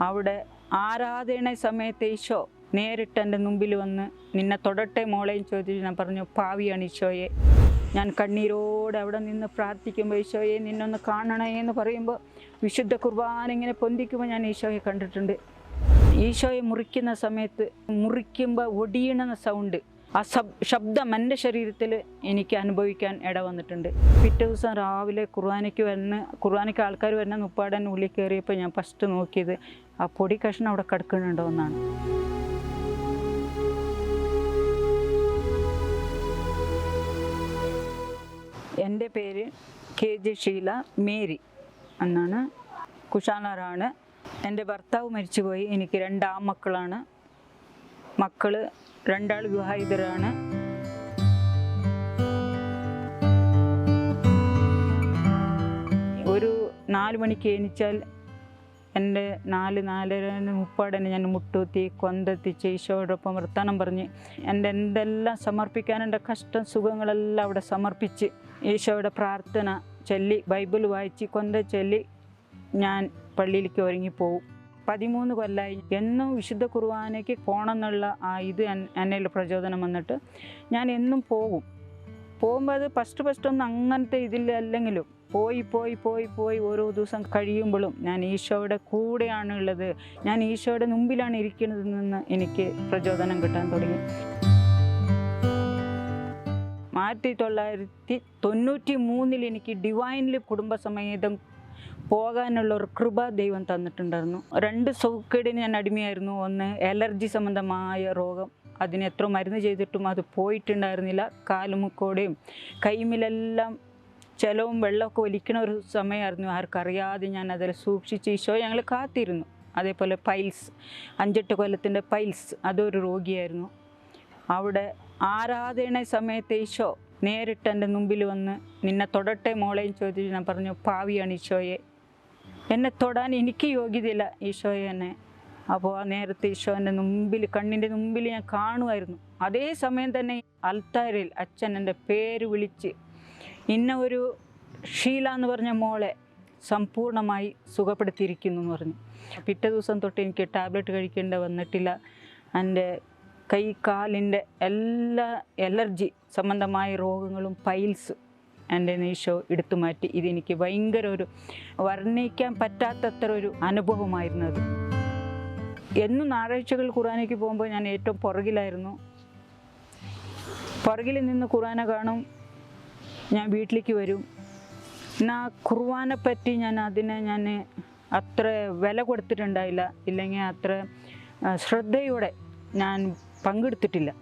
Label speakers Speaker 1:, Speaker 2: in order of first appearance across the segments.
Speaker 1: അവിടെ ആരാധന സമയത്ത് ഈശോ നേരിട്ട് എന്റെ മുമ്പിൽ വന്ന് നിന്നെ തൊടട്ടെ മോളെയും ചോദിച്ചു ഞാൻ പറഞ്ഞു പാവിയാണ് ഈശോയെ. ഞാൻ കണ്ണീരോടെ അവിടെ നിന്ന് പ്രാർത്ഥിക്കുമ്പോൾ ഈശോയെ നിന്നൊന്ന് കാണണേ എന്ന് പറയുമ്പോൾ വിശുദ്ധ കുർബാന ഇങ്ങനെ പൊന്തിക്കുമ്പോൾ ഞാൻ ഈശോയെ കണ്ടിട്ടുണ്ട്. ഈശോയെ മുറിക്കുന്ന സമയത്ത് മുറിക്കുമ്പോൾ ഒടിയണ സൗണ്ട് ആ ശബ് ശബ്ദം എന്റെ ശരീരത്തിൽ എനിക്ക് അനുഭവിക്കാൻ ഇട വന്നിട്ടുണ്ട്. പിറ്റേ ദിവസം രാവിലെ കുർബാനയ്ക്ക് വന്ന് കുർബാനയ്ക്ക് ആൾക്കാർ വരുന്ന മുപ്പാടൻ ഉള്ളിൽ കയറിയപ്പോൾ ഞാൻ ഫസ്റ്റ് നോക്കിയത് ആ പൊടി കഷ്ണം അവിടെ കിടക്കുന്നുണ്ടോ എന്നാണ്. എന്റെ പേര് കെ ജെ ഷീല മേരി എന്നാണ്. കുഷാനാറാണ് എന്റെ ഭർത്താവ് മരിച്ചുപോയി. എനിക്ക് രണ്ട് ആൺമക്കളാണ്. മക്കൾ രണ്ടാൾ വിവാഹിതരാണ്. ഒരു നാല് മണിക്ക് എണീച്ചാൽ എന്റെ നാല് നാലര മുപ്പാടനെ ഞാൻ മുട്ടൂത്തി കൊന്തെത്തിച്ച് ഈശോയോടൊപ്പം വൃത്താനം പറഞ്ഞ് എന്റെ എന്തെല്ലാം സമർപ്പിക്കാൻ എന്റെ കഷ്ടം സുഖങ്ങളെല്ലാം അവിടെ സമർപ്പിച്ച് ഈശോയുടെ പ്രാർത്ഥന ചൊല്ലി ബൈബിൾ വായിച്ച് കൊന്ത ചൊല്ലി ഞാൻ പള്ളിയിലേക്ക് ഒരുങ്ങിപ്പോവും. പതിമൂന്ന് കൊല്ലമായി എന്നും വിശുദ്ധ കുർബാനയ്ക്ക് പോകണം എന്നുള്ള ആ ഇത് എന്നിൽ പ്രചോദനം വന്നിട്ട് ഞാൻ എന്നും പോകും പോകുമ്പോൾ അത് ഫസ്റ്റ് ഫസ്റ്റ് ഒന്നും അങ്ങനത്തെ ഇതിലല്ലെങ്കിലും പോയി പോയി പോയി പോയി ഓരോ ദിവസം കഴിയുമ്പോഴും ഞാൻ ഈശോയുടെ കൂടെയാണ് ഉള്ളത്. ഞാൻ ഈശോയുടെ മുമ്പിലാണ് ഇരിക്കുന്നതെന്ന് എനിക്ക് പ്രചോദനം കിട്ടാൻ തുടങ്ങി. ആയിരത്തി തൊള്ളായിരത്തി തൊണ്ണൂറ്റി മൂന്നിൽ എനിക്ക് ഡിവൈനിൽ കുടുംബസമേതം പോകാനുള്ള ഒരു കൃപ ദൈവം തന്നിട്ടുണ്ടായിരുന്നു. രണ്ട് സൗക്കേടിന് ഞാൻ അടിമയായിരുന്നു. ഒന്ന് അലർജി സംബന്ധമായ രോഗം. അതിന് എത്ര മരുന്ന് ചെയ്തിട്ടും അത് പോയിട്ടുണ്ടായിരുന്നില്ല. കാലുമുക്കോടെയും കൈമിലെല്ലാം ജലവും വെള്ളമൊക്കെ ഒലിക്കണ ഒരു സമയമായിരുന്നു. ആർക്കറിയാതെ ഞാൻ അതിൽ സൂക്ഷിച്ച് ഈശോ ഞങ്ങൾ കാത്തിരുന്നു. അതേപോലെ പൈൽസ് അഞ്ചെട്ട് കൊല്ലത്തിന്റെ പൈൽസ് അതൊരു രോഗിയായിരുന്നു. അവിടെ ആരാധന സമയത്ത് ഈശോ നേരിട്ട് എന്റെ മുമ്പിൽ വന്ന് നിന്നെ തൊടട്ടെ മോളെയും ചോദിച്ചു ഞാൻ പറഞ്ഞു പാവിയാണ് ഈശോയെ. എന്നെ തൊടാൻ എനിക്ക് യോഗ്യതയില്ല ഈശോയെ എന്നെ. അപ്പോൾ ആ നേരത്തെ ഈശോ എന്റെ മുമ്പിൽ കണ്ണിന്റെ മുമ്പിൽ ഞാൻ കാണുമായിരുന്നു. അതേ സമയം തന്നെ അൽത്താരയിൽ അച്ഛൻ എന്റെ പേര് വിളിച്ച് ഇന്ന ഒരു ഷീല എന്ന് പറഞ്ഞ മോളെ സമ്പൂർണമായി സുഖപ്പെടുത്തിയിരിക്കുന്നു എന്ന് പറഞ്ഞു. പിറ്റേ ദിവസം തൊട്ട് എനിക്ക് ടാബ്ലറ്റ് കഴിക്കേണ്ട വന്നിട്ടില്ല. എന്റെ കൈ കാലിന്റെ എല്ലാ എലർജി സംബന്ധമായ രോഗങ്ങളും പൈൽസ് എന്റെ ഈശോ എടുത്തു മാറ്റി. ഇതെനിക്ക് ഭയങ്കര ഒരു വർണിക്കാൻ പറ്റാത്തത്ര ഒരു അനുഭവമായിരുന്നു അത് എന്നും ഞായറാഴ്ചകൾ ഖുറാനയ്ക്ക് പോകുമ്പോൾ ഞാൻ ഏറ്റവും പുറകിലായിരുന്നു. പുറകിൽ നിന്ന് ഖുറാന കാണും ഞാൻ വീട്ടിലേക്ക് വരും. എന്നാ കുർബാനെ പറ്റി ഞാൻ അതിനെ ഞാൻ അത്ര വില കൊടുത്തിട്ടുണ്ടായില്ല. ഇല്ലെങ്കിൽ അത്ര ശ്രദ്ധയോടെ ഞാൻ പങ്കെടുത്തിട്ടില്ല.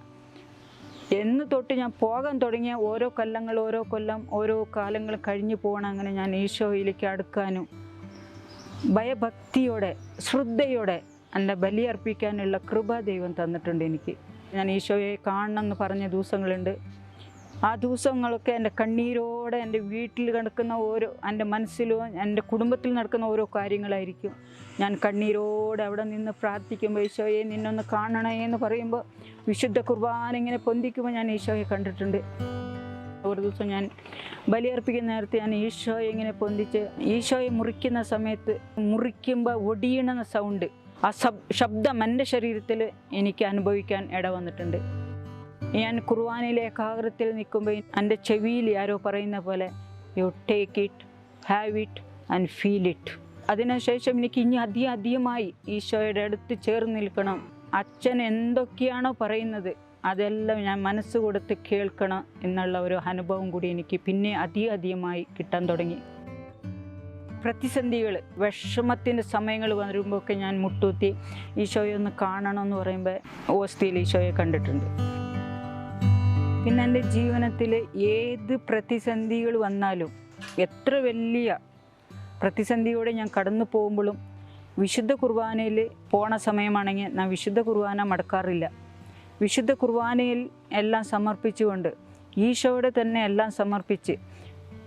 Speaker 1: എന്ന് തൊട്ട് ഞാൻ പോകാൻ തുടങ്ങിയ ഓരോ കൊല്ലങ്ങൾ ഓരോ കൊല്ലം ഓരോ കാലങ്ങൾ കഴിഞ്ഞു പോകണം അങ്ങനെ ഞാൻ ഈശോയിലേക്ക് അടുക്കാനും ഭയഭക്തിയോടെ ശ്രദ്ധയോടെ എന്റെ ബലിയർപ്പിക്കാനുള്ള കൃപ ദൈവം തന്നിട്ടുണ്ട് എനിക്ക്. ഞാൻ ഈശോയെ കാണണം എന്ന് പറഞ്ഞ ദിവസങ്ങളുണ്ട്. ആ ദിവസങ്ങളൊക്കെ എന്റെ കണ്ണീരോടെ എന്റെ വീട്ടിൽ നടക്കുന്ന ഓരോ എന്റെ മനസ്സിലോ എന്റെ കുടുംബത്തിൽ നടക്കുന്ന ഓരോ കാര്യങ്ങളായിരിക്കും. ഞാൻ കണ്ണീരോടെ അവിടെ നിന്ന് പ്രാർത്ഥിക്കുമ്പോൾ ഈശോയെ നിന്നൊന്ന് കാണണേ എന്ന് പറയുമ്പോൾ വിശുദ്ധ കുർബാന ഇങ്ങനെ പൊന്തിക്കുമ്പോൾ ഞാൻ ഈശോയെ കണ്ടിട്ടുണ്ട്. ഒരു ദിവസം ഞാൻ ബലിയർപ്പിക്കുന്ന നേരത്തെ ഞാൻ ഈശോയെ ഇങ്ങനെ പൊന്തിച്ച് ഈശോയെ മുറിക്കുന്ന സമയത്ത് മുറിക്കുമ്പോൾ ഒടിയണ സൗണ്ട് ആ ശബ്ദം എന്റെ ശരീരത്തിൽ എനിക്ക് അനുഭവിക്കാൻ ഇട വന്നിട്ടുണ്ട് ഞാൻ കുർബാനയിലെ ഏകാഗ്രത്തിൽ നിൽക്കുമ്പോൾ എന്റെ ചെവിയിൽ ആരോ പറയുന്ന പോലെ you take it have it and feel it അതിനുശേഷം എനിക്ക് ഇനി അധികം അധികമായി ഈശോയുടെ അടുത്ത് ചേർന്ന് നിൽക്കണം. അച്ഛൻ എന്തൊക്കെയാണോ പറയുന്നത് അതെല്ലാം ഞാൻ മനസ്സ് കൊടുത്ത് കേൾക്കണം എന്നുള്ള ഒരു അനുഭവം കൂടി എനിക്ക് പിന്നെ അധികം അധികമായി കിട്ടാൻ തുടങ്ങി. പ്രതിസന്ധികൾ വിഷമത്തിന്റെ സമയങ്ങൾ വരുമ്പോഴൊക്കെ ഞാൻ മുട്ടൂത്തി ഈശോയെ ഒന്ന് കാണണമെന്ന് പറയുമ്പോൾ ഓസ്തിയിൽ ഈശോയെ കണ്ടിട്ടുണ്ട്. പിന്നെ എന്റെ ജീവിതത്തിൽ ഏത് പ്രതിസന്ധികൾ വന്നാലും എത്ര വലിയ പ്രതിസന്ധിയോടെ ഞാൻ കടന്നു പോകുമ്പോഴും വിശുദ്ധ കുർബാനയിൽ പോണ സമയമാണെങ്കിൽ ഞാൻ വിശുദ്ധ കുർബാന മടക്കാറില്ല. വിശുദ്ധ കുർബാനയിൽ എല്ലാം സമർപ്പിച്ചുകൊണ്ട് ഈശോയുടെ തന്നെ എല്ലാം സമർപ്പിച്ച്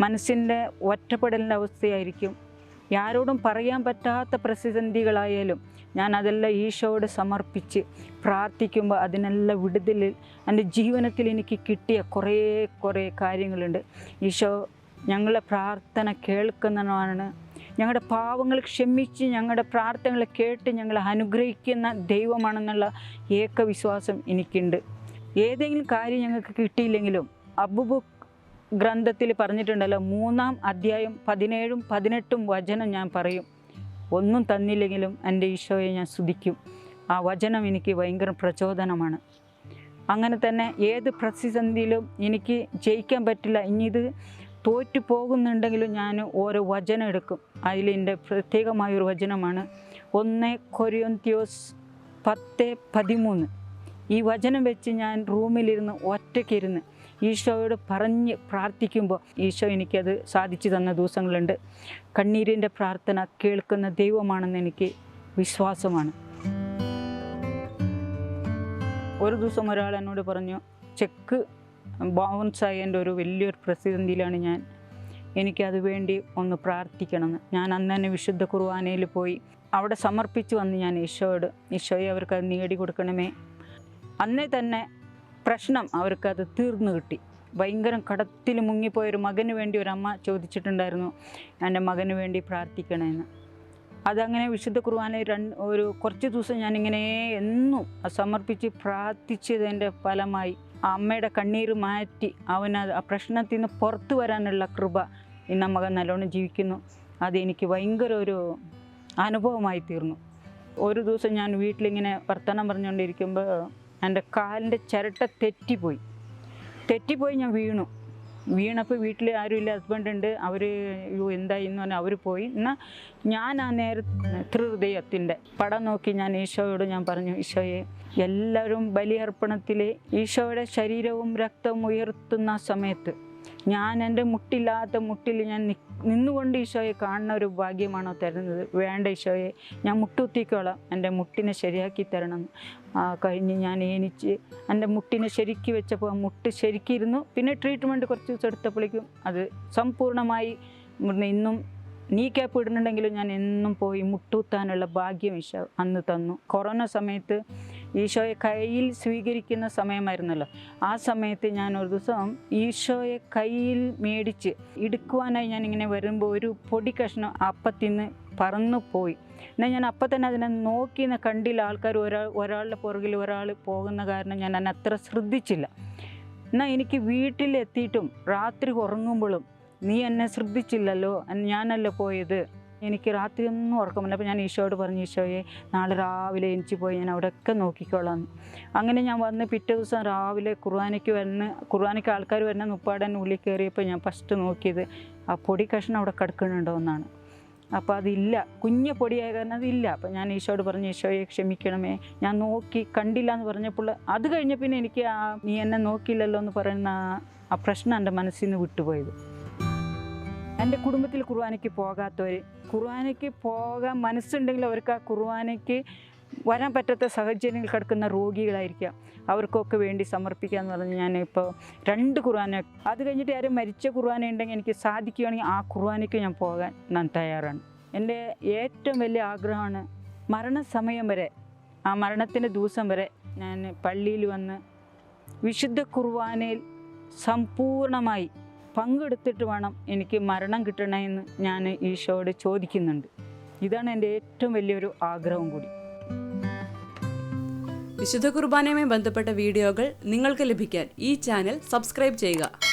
Speaker 1: മനസ്സിന്റെ ഒറ്റപ്പെടലിന്റെ അവസ്ഥയായിരിക്കും ആരോടും പറയാൻ പറ്റാത്ത പ്രതിസന്ധികളായാലും ഞാൻ അതെല്ലാം ഈശോയോട് സമർപ്പിച്ച് പ്രാർത്ഥിക്കുമ്പോൾ അതിനെല്ലാം വിടുതൽ എന്റെ ജീവനത്തിൽ എനിക്ക് കിട്ടിയ കുറേ കുറേ കാര്യങ്ങളുണ്ട്. ഈശോ ഞങ്ങളെ പ്രാർത്ഥന കേൾക്കുന്നതാണ് ഞങ്ങളുടെ പാവങ്ങൾ ക്ഷമിച്ച് ഞങ്ങളുടെ പ്രാർത്ഥനകൾ കേട്ട് ഞങ്ങളെ അനുഗ്രഹിക്കുന്ന ദൈവമാണെന്നുള്ള ഏക വിശ്വാസം എനിക്കുണ്ട്. ഏതെങ്കിലും കാര്യം ഞങ്ങൾക്ക് കിട്ടിയില്ലെങ്കിലും അബുബു ഗ്രന്ഥത്തിൽ പറഞ്ഞിട്ടുണ്ടല്ലോ മൂന്നാം അധ്യായം പതിനേഴും പതിനെട്ടും വചനം ഞാൻ പറയും. ഒന്നും തന്നില്ലെങ്കിലും എന്റെ ഈശോയെ ഞാൻ സ്തുതിക്കും. ആ വചനം എനിക്ക് ഭയങ്കര പ്രചോദനമാണ്. അങ്ങനെ തന്നെ ഏത് പ്രതിസന്ധിയിലും എനിക്ക് ജയിക്കാൻ പറ്റില്ല. ഇനി ഇത് തോറ്റു പോകുന്നുണ്ടെങ്കിലും ഞാൻ ഓരോ വചനം എടുക്കും. അതിലെന്റെ പ്രത്യേകമായൊരു വചനമാണ്. ഒന്ന് കൊരിയോന്തിയോസ് പത്ത് പതിമൂന്ന്. ഈ വചനം വെച്ച് ഞാൻ റൂമിലിരുന്ന് ഒറ്റയ്ക്കിരുന്ന് ഈശോയോട് പറഞ്ഞ് പ്രാർത്ഥിക്കുമ്പോൾ ഈശോ എനിക്കത് സാധിച്ചു തന്ന ദിവസങ്ങളുണ്ട്. കണ്ണീരിന്റെ പ്രാർത്ഥന കേൾക്കുന്ന ദൈവമാണെന്ന് എനിക്ക് വിശ്വാസമാണ്. ഒരു ദിവസം ഒരാൾ എന്നോട് പറഞ്ഞു ചെക്ക് ബൗൺസ് ആയതിന്റെ ഒരു വലിയൊരു പ്രതിസന്ധിയിലാണ് ഞാൻ. എനിക്കത് വേണ്ടി ഒന്ന് പ്രാർത്ഥിക്കണമെന്ന് ഞാൻ അന്ന് തന്നെ വിശുദ്ധ കുർബാനയിൽ പോയി അവിടെ സമർപ്പിച്ചു വന്ന് ഞാൻ ഈശോയോട് ഈശോയെ അവർക്ക് അത് നേടിക്കൊടുക്കണമേ. അന്നേ തന്നെ പ്രശ്നം അവർക്കത് തീർന്നു കിട്ടി. ഭയങ്കര കടത്തിൽ മുങ്ങിപ്പോയൊരു മകന് വേണ്ടി ഒരു അമ്മ ചോദിച്ചിട്ടുണ്ടായിരുന്നു എന്റെ മകന് വേണ്ടി പ്രാർത്ഥിക്കണമെന്ന് അതങ്ങനെ വിശുദ്ധ കുർബാന രണ്ട് ഒരു കുറച്ച് ദിവസം ഞാനിങ്ങനെ എന്നും സമർപ്പിച്ച് പ്രാർത്ഥിച്ചതിന്റെ ഫലമായി ആ അമ്മയുടെ കണ്ണീര് മാറ്റി അവനത് ആ പ്രശ്നത്തിൽ നിന്ന് പുറത്തു വരാനുള്ള കൃപ ഇന്ന് മകൻ നല്ലോണം ജീവിക്കുന്നു. അതെനിക്ക് ഭയങ്കര ഒരു അനുഭവമായി തീർന്നു. ഒരു ദിവസം ഞാൻ വീട്ടിലിങ്ങനെ വർത്തമാനം പറഞ്ഞുകൊണ്ടിരിക്കുമ്പോൾ എന്റെ കാലിന്റെ ചിരട്ട തെറ്റിപ്പോയി. തെറ്റിപ്പോയി ഞാൻ വീണു. വീണപ്പോൾ വീട്ടിൽ ആരുമില്ല ഹസ്ബൻഡ് ഉണ്ട്. അവർ അയ്യോ എന്തായി എന്ന് പറഞ്ഞാൽ അവർ പോയി. എന്നാൽ ഞാൻ ആ നേര തൃഹൃദയത്തിന്റെ പടം നോക്കി ഞാൻ ഈശോയോട് ഞാൻ പറഞ്ഞു ഈശോയെ എല്ലാവരും ബലിയർപ്പണത്തിൽ ഈശോയുടെ ശരീരവും രക്തവും ഉയർത്തുന്ന സമയത്ത് ഞാൻ എന്റെ മുട്ടില്ലാത്ത മുട്ടിൽ ഞാൻ നിന്നുകൊണ്ട് ഈശോയെ കാണുന്ന ഒരു ഭാഗ്യമാണോ തരുന്നത്? വേണ്ട ഈശോയെ ഞാൻ മുട്ടുത്തിക്കോളാം എന്റെ മുട്ടിനെ ശരിയാക്കി തരണം. കഴിഞ്ഞ് ഞാൻ എനിച്ച് എന്റെ മുട്ടിനെ ശരിക്ക് വെച്ചപ്പോൾ മുട്ട് ശരിക്കിരുന്നു. പിന്നെ ട്രീറ്റ്മെന്റ് കുറച്ച് ദിവസം എടുത്തപ്പോഴേക്കും അത് സമ്പൂർണമായി ഇന്നും നീ ക്യാപ്പ് ഇടുന്നുണ്ടെങ്കിലും ഞാൻ എന്നും പോയി മുട്ടൂത്താനുള്ള ഭാഗ്യം ഈശോ അന്ന് തന്നു. കൊറോണ സമയത്ത് ഈശോയെ കയ്യിൽ സ്വീകരിക്കുന്ന സമയമായിരുന്നല്ലോ. ആ സമയത്ത് ഞാൻ ഒരു ദിവസം ഈശോയെ കയ്യിൽ മേടിച്ച് എടുക്കുവാനായി ഞാൻ ഇങ്ങനെ വരുമ്പോൾ ഒരു പൊടി കഷ്ണം അപ്പത്തിന്ന് പറന്നു പോയി എന്നാൽ ഞാൻ അപ്പം തന്നെ അതിനെ നോക്കി കണ്ടില്ല. ആൾക്കാർ ഒരാൾ ഒരാളുടെ പുറകിൽ ഒരാൾ പോകുന്ന കാരണം ഞാൻ അതിനെ അത്ര ശ്രദ്ധിച്ചില്ല. എന്നാൽ എനിക്ക് വീട്ടിലെത്തിയിട്ടും രാത്രി ഉറങ്ങുമ്പോഴും നീ എന്നെ ശ്രദ്ധിച്ചില്ലല്ലോ. ഞാനല്ലോ പോയത്? എനിക്ക് രാത്രിയൊന്നും ഉറക്കമില്ല. അപ്പോൾ ഞാൻ ഈശോയോട് പറഞ്ഞു ഈശോയെ നാളെ രാവിലെ എനിക്ക് പോയി ഞാൻ അവിടെയൊക്കെ നോക്കിക്കോളാം. അങ്ങനെ ഞാൻ വന്ന് പിറ്റേ ദിവസം രാവിലെ കുർബാനയ്ക്ക് വന്ന് കുർബാനയ്ക്ക് ആൾക്കാർ വരുന്ന മുപ്പാടൻ ഉള്ളിൽ കയറിയപ്പോൾ ഞാൻ ഫസ്റ്റ് നോക്കിയത് ആ പൊടി കഷ്ണം അവിടെ കിടക്കുന്നുണ്ടോ എന്നാണ്. അപ്പോൾ അതില്ല. കുഞ്ഞ പൊടിയായ കാരണം അതില്ല. അപ്പോൾ ഞാൻ ഈശോയോട് പറഞ്ഞു ഈശോയെ ക്ഷമിക്കണമേ. ഞാൻ നോക്കി കണ്ടില്ല എന്ന് പറഞ്ഞപ്പോൾ അത് കഴിഞ്ഞ പിന്നെ എനിക്ക് ആ നീ എന്നെ നോക്കിയില്ലല്ലോ എന്ന് പറയുന്ന ആ- ആ പ്രശ്നം എന്റെ മനസ്സിൽ നിന്ന് വിട്ടുപോയത്. എന്റെ കുടുംബത്തിൽ കുർബാനയ്ക്ക് പോകാത്തവർ കുർബാനയ്ക്ക് പോകാൻ മനസ്സുണ്ടെങ്കിൽ അവർക്ക് ആ കുർബാനയ്ക്ക് വരാൻ പറ്റാത്ത സാഹചര്യങ്ങൾ കിടക്കുന്ന രോഗികളായിരിക്കാം. അവർക്കൊക്കെ വേണ്ടി സമർപ്പിക്കാമെന്ന് പറഞ്ഞ് ഞാൻ ഇപ്പോൾ രണ്ട് കുർബാന അത് കഴിഞ്ഞിട്ട് ആരും മരിച്ച കുർബാന ഉണ്ടെങ്കിൽ എനിക്ക് സാധിക്കുകയാണെങ്കിൽ ആ കുർബാനയ്ക്ക് ഞാൻ പോകാൻ ഞാൻ തയ്യാറാണ്. എന്റെ ഏറ്റവും വലിയ ആഗ്രഹമാണ് മരണസമയം വരെ ആ മരണത്തിന്റെ ദിവസം വരെ ഞാൻ പള്ളിയിൽ വന്ന് വിശുദ്ധ കുർബാനയിൽ സമ്പൂർണമായി പങ്കെടുത്തിട്ട് വേണം എനിക്ക് മരണം കിട്ടണമെന്ന് ഞാൻ ഈശോയോട് ചോദിക്കുന്നുണ്ട്. ഇതാണ് എന്റെ ഏറ്റവും വലിയൊരു ആഗ്രഹം കൂടി.
Speaker 2: വിശുദ്ധ കുർബാനയുമായി ബന്ധപ്പെട്ട വീഡിയോകൾ നിങ്ങൾക്ക് ലഭിക്കാൻ ഈ ചാനൽ സബ്സ്ക്രൈബ് ചെയ്യുക.